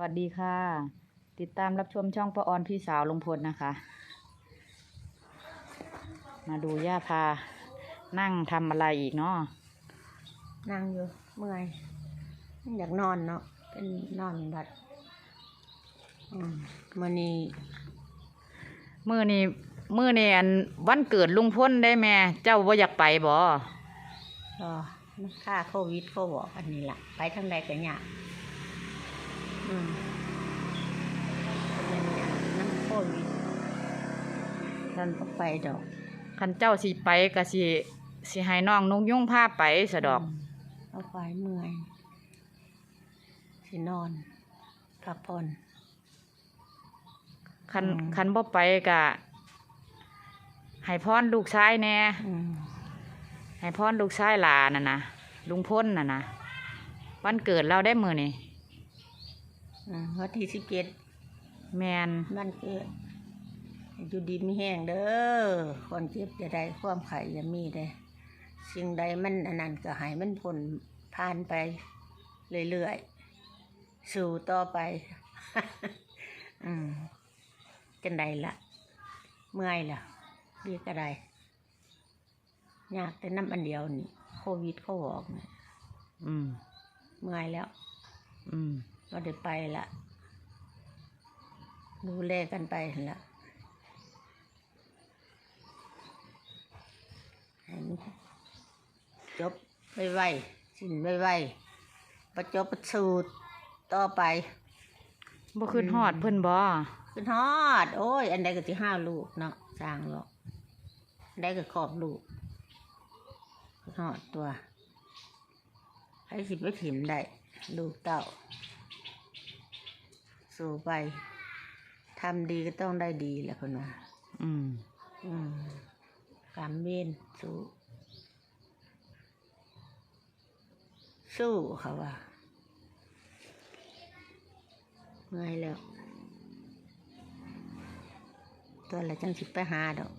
สวัสดีค่ะ ติดตามรับชมช่องป้าออนพี่สาวลุงพลนะคะ มาดูย่าพา นั่งทำอะไรอีกเนาะนั่งอยู่เมื่อยอยากนอนเนาะเป็นนอนบัดอืมมันนี้มือนี่มือนี่อันวันเกิดลุงพลได้แม่เจ้าว่าอยากไปบ่รอค่าโควิดเขาบอกอันนี้ล่ะ ไปทางใดก็ยาก อืมเป็นยากน้ำโควิดท่านก็ไปดอกคันเจ้าสิไปก็สิสิให้น้องนุกยุ่งพาไปสะดอกมเอาไปเมื่อยสินอนพักผ่อนคันอืมคันบ่ไปก็ให้พรลูกชายแหน่อืมให้พรลูกชายหลาน่ะนะลุงพลน่ะนะวันเกิดเราได้มือนี่อืม วันที่สิบเจ็ดแมนบ้านเกิดอยู่ดีไม่แห้งเด้อคนเจ็บจะได้ความไข่จะมีได้ สิ่งใดมันอันนั้นก็ให้มันผลผ่านไปเรื่อยๆ สู่ต่อไป อืมจังใดละเมื่อยละเรียกอะไรยากแต่น้ำอันเดียวนี่ โควิดเขาบอกนี่อืม เมื่อยแล้ว อืม ก็ได้ไปละดูแลกันไปหั่นละให้มันจบไวๆสิ้นไวๆประจบประสูตรต่อไปบ่ขึ้นฮอดเพิ่นบ่ขึ้นฮอด โอ้ย อันใดก็ที่ห้าลูกเนาะสร้างหรอกอันใดก็ขอบลูกขึ้นฮอดตัวให้สิไปถิ่มได้ ลูกเต้า สู่ไปทำดีก็ต้องได้ดีแหละคนว่าอืม อืมกรรมเวรสู้ สู้เขาว่าเมื่อยแล้ว ตัวละจังสิไปหาดอก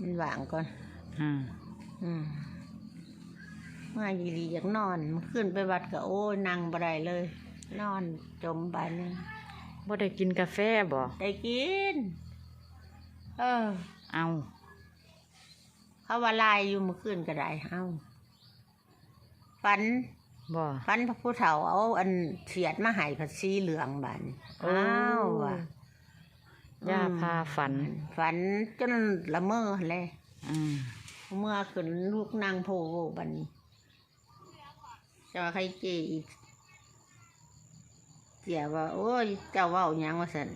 มันว่างก่อนอ่าอืมเมื่อยีรีอยากนอนมันขึ้นไปวัดก็โอ้ยนั่งบ่ได้เลย นอนจมไปนึง บ่ได้กินกาแฟบ่ได้กิน เออ เอาเขาว่าลายอยู่เมื่อคืนก็ได้เอ้าฝันบ่ฝันพระผู้เฒ่าเอาอันเฉียดมาให้ผัดซีเหลืองบันโอ้อ้าวว่ะย่าอืมพาฝัน ฝันจนละเมอเลยอืมเมื่อขึ้นลูกนางโพโวบัดนจะว่าใครเจอีกเสียว่า โอ้ย เจ้าเว้าหยังว่าสัน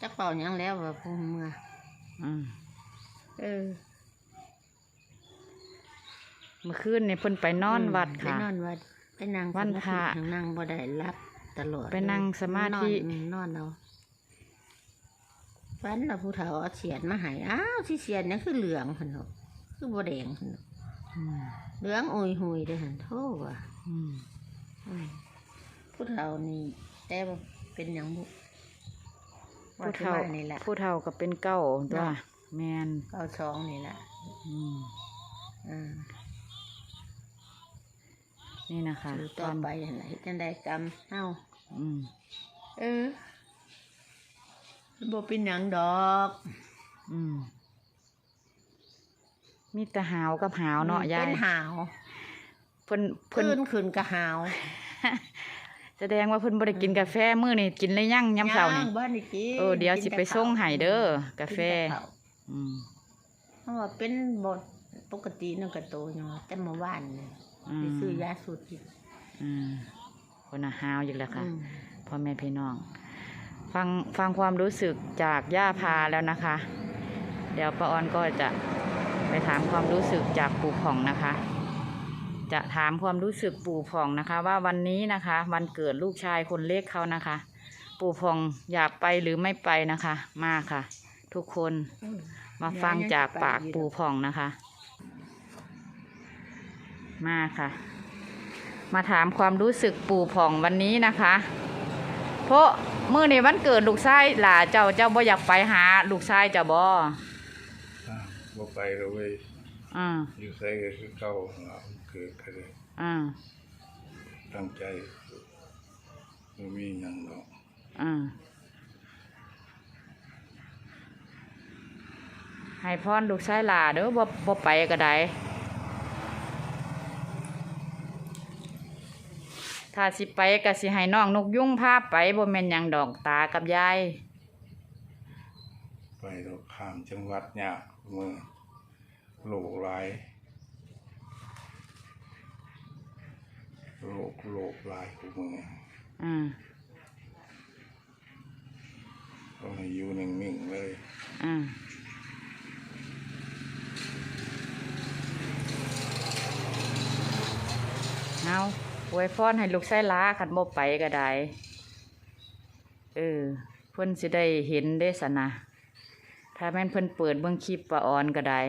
จักเป่าหยังแล้วว่าพูเมื่ออืมเออเมื่อคืนนี่เพิ่นไปนอนวัดไปค่ะนอนวัดไปนั่งวันพระ สมาธินั่งบ่ได้รับตลอดไปนั่งสมาธิ นอนอืมนอนเอาฝันเราผู้เฒ่าเอาเสียดมาให้อ้าวที่เสียดนั่นคือเหลืองหันเนาะคือบ่แดงหันเนาะอืมเหลืองอุยหุยเลยหันโทษว่ะอืม อืม ผู้เฒ่านี่แต่ว่าเป็นอย่างบุผู้เฒ่าว่สิมนี่แหละผู้เฒ่าก็เป็นเก้าตัวเนาะแมนเก้าสองนี่แหละอืมอืมนี่นะคะสู่ต่อไปเห็นไหนจังได้กรรมเอ้าอืมเออบ่เป็นหยังดอก อืม มีแต่หาวกับหาวเนาะยายเป็นหาว เพิ่นเพิ่นขึ้นขึ้นกะหาว แสดงว่าเพิ่นบ่ได้กินกาแฟมื้อนี่กินเลยยังยามเช้านี่ย่งบ้านนี่กินเออเดี๋ยวสิไปส่งให้เด้อกาแฟกินแต่ข้วอืมเพราะว่าเป็นบทปกตินั่นก็โตอยู่แต่เมื่อวานนี่อืไปมซื้อยาสูตรกินอืมคนน่ะหาวอยู่แล้วค่ะอืมพ่อแม่พี่น้อง ฟังฟังความรู้สึกจากย่าพาแล้วนะคะ เดี๋ยวป้าออนก็จะไปถามความรู้สึกจากปู่ผ่องนะคะ จะถามความรู้สึกปู่ผ่องนะคะ ว่าวันนี้นะคะ วันเกิดลูกชายคนเล็กเขานะคะ ปู่ผ่องอยากไปหรือไม่ไปนะคะ มาค่ะ ทุกคนมาฟังจากปากปู่ผ่องนะคะ มาค่ะ มาถามความรู้สึกปู่ผ่องวันนี้นะคะ เพราะเมื่อนี้วันเกิดลูกชายหล่าเจ้าเจ้าบ่อยากไปหา ลูกชายเจ้าบ่อ่าบ่ไปแล้วเว้ย อ่าอยู่ใส่ก็คือเก่าเราเกิดก็เลยอ่าตั้งใจมีหยังดอกอ่าให้พรลูกชายหลาเด้อบ่บ่ไปก็ได้ถ้าสิไปก็สิให้น้องนกยุงพาไปบ่แม่นหยังดอกตากับยาย ไปดอกข้ามจังหวัดยากมือ โลกหลายโลกโลกหลายของมืออืมต้องให้อยู่นิ่งๆเลย อืมเอาอวยพรให้ลูกชายหลาคันบ่ไปก็ได้ เออ เพิ่นสิได้เห็นได้สนะ ถ้าแม่นเพิ่นเปิดเบิ่งคลิปปะออนก็ได้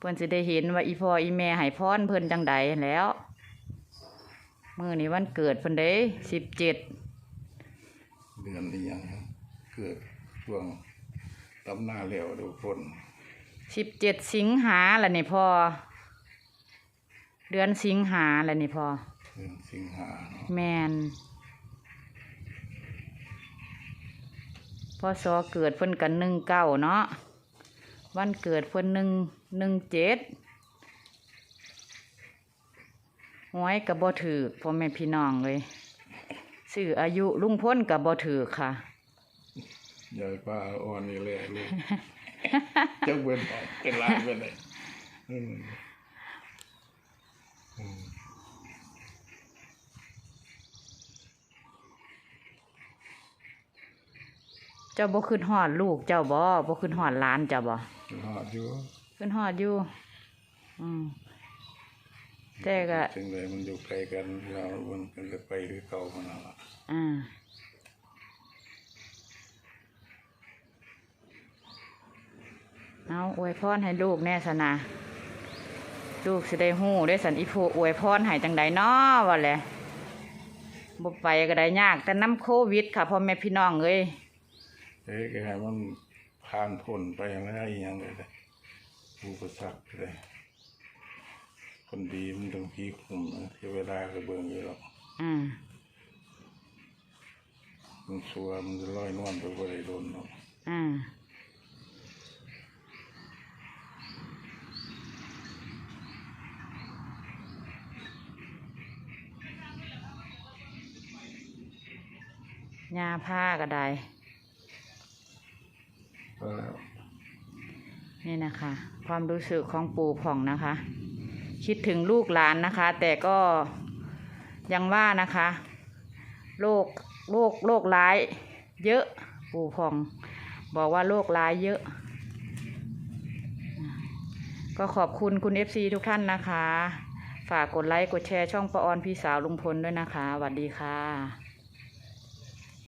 เพิ่นสิได้เห็นว่าอีพ่ออีแม่ให้พรเพิ่นจังใดแหล้วมื้อนี้วันเกิดเพิ่นเด้สิบเจ็ดเดือนนี้ยังเกิดช่วงตำหน้าเหลวดูฝนสิบเจ็ดสิงหาละนี่พ่อเดือนสิงหาละนี่พ่อเดือนสิงหาเนาะแมนพ่อสอเกิดเพิ่นกันหนึ่งเก้าเนาะ วันเกิดเพิ่นหนึ่งหนึ่งเจ็ดหวยกับบ่ถือพ่อแม่พี่น้องเลยสื่ออายุลุงพ้นกับบ่ถือค่ะยายป้าอ่อนนี่แหละลูกจักเป็นออกเป็นลายเป็นไรอืมอืมเจ้าบ่ขึ้นหอดลูกเจ้าบ่บ่ขึ้นหอดหลานเจ้าบ่ หอดอยู่ขึ้นหอดอยู่ อืมแต่ก็ถึงเลยมันอยู่ไกลกันเรามันก็เลยไปคือเก่ามันนั่นล่ะอ่าเอาอวยพรให้ลูกแน่สนะลูกสิได้ฮู้ได้สันอีโพอวยพรให้จังใดน้อว่าแหละบ่ไปก็ได้ยาก แต่น้ำโควิดค่ะพ่อแม่พี่น้องเอ้ยเอ้ยก็ให้มัน ผ่านพ้นไปอย่างไรอย่างเลยเลยอุปสรรคเลย คนดีมันต้องพีคุมนะเทวดาก็เบิ่งอยู่หรอกอืมมันชัวมันจะลอยนวลไปบ่ได้โดนหรอกอืมยาผ้าก็ได้ ก็แล้วนี่นะคะ ความรู้สึกของปู่ผ่องนะคะ คิดถึงลูกหลานนะคะ แต่ก็ยังว่านะคะโรคโรคโรคร้าย เยอะปู่ผ่อง บอกว่าโรคร้ายเยอะ ก็ขอบคุณคุณเอฟซีทุกท่านนะคะ ฝากกดไลค์กดแชร์ช่องปออนพี่สาวลุงพลด้วยนะคะสวัสดีค่ะ